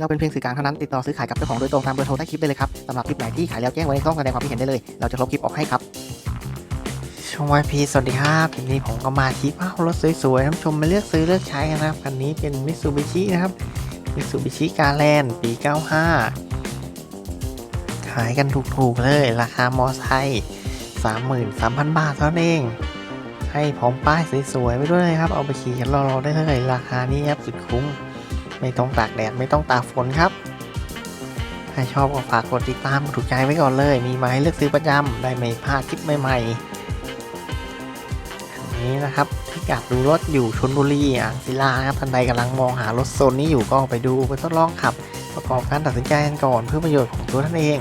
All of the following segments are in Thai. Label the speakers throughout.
Speaker 1: เราเป็นเพียงสื่อกลางเท่านั้นติดต่อซื้อขายกับเจ้าของโดยตรงตามเบอร์โทรใต้คลิปได้เลยครับสำหรับคลิปไหนที่ขายแล้วแจ้งไว้ในช่องแสดงความคิดเห็นได้เลย เราจะลบคลิปออกให้ครับ
Speaker 2: ช่องวายพีสวัสดีครับทีนี้ผมก็มาที่ว้ารถสวยๆท่านชมมาเลือกซื้อเลือกใช้นะครับคันนี้เป็นมิ t ซูบิชินะครับมิ t ซูบิชิกาแลนปี 95 ขายกันถูกๆเลย ราคามอไซค์33,000 บาทเท่านั้นเอง ให้พร้อมป้ายสวยๆไปด้วยเลยครับ เอาไปขี่กันรอๆได้เลย ราคานี้ครับสุดคุ้ม ไม่ต้องตากแดดไม่ต้องตากฝนครับ ถ้าชอบก็ฝากกดติดตามกดถูกใจไว้ก่อนเลย มีมาให้เลือกซื้อประจำได้ไม่พลาดคลิปใหม่ๆอันนี้นะครับที่กัดดูรถอยู่ชนบุรีอ่างศิลาครับท่านใดกำลังมองหารถโซนนี้อยู่ก็ไปดูไปทดลองขับ ประกอบการตัดสินใจกันก่อนเพื่อประโยชน์ของตัวท่านเอง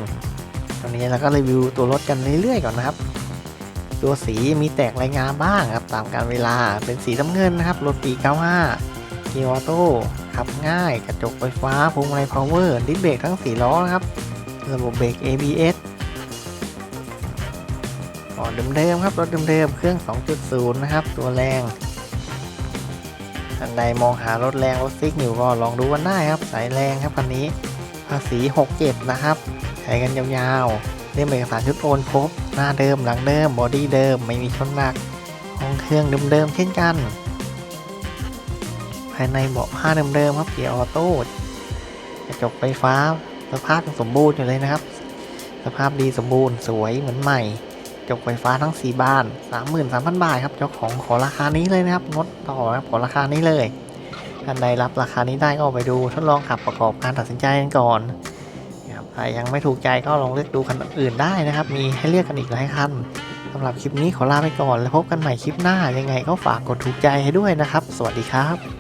Speaker 2: ตอนนี้เราก็รีวิวตัวรถกันเรื่อยๆก่อนนะครับตัวสีมีแตกรายงานบ้างครับตามการเวลาเป็นสีน้ำเงินนะครับรถปี 95 เกียร์ออโต้ขับง่ายกระจกไฟฟ้าพวงมาลัยพาวเวอร์ดิสเบรกทั้ง 4 ล้อนะครับ ระบบเบรก ABS อ๋อเดิมๆครับ รถเดิมๆเครื่อง 2.0 นะครับ ตัวแรงท่านใดมองหารถแรงรถซิกอยู่ก็ลองดูกันได้ครับ สายแรงครับคันนี้ ภาษี 67 นะครับ ใช้กันยาวๆเล่มเอกสารชุดโอนครบหน้าเดิมหลังเดิมบอดี้เดิมไม่มีชนหนักห้องเครื่องเดิมๆเช่นกันายในเบาะผ้าเดิมๆครับเกียร์ออโต้กระจกไฟฟ้าสภาพยังสมบูรณ์อยู่เลยนะครับ สภาพดีสมบูรณ์สวยเหมือนใหม่จกไฟฟ้าทั้ง 4บาน 33,000 บาทครับ เจ้าของขอราคานี้เลยนะครับงดต่อครับขอราคานี้เลยท่านใดรับราคานี้ได้ก็ไปดูทดลองขับประกอบการตัดสินใจกันก่อนนะครับถ้ายังไม่ถูกใจก็ลองเลือกดูคันอื่นได้นะครับ มีให้เลือกกันอีกหลายคันสำหรับคลิปนี้ขอลาไปก่อน แล้วพบกันใหม่คลิปหน้ายังไงก็ฝากกดถูกใจให้ด้วยนะครับ สวัสดีครับ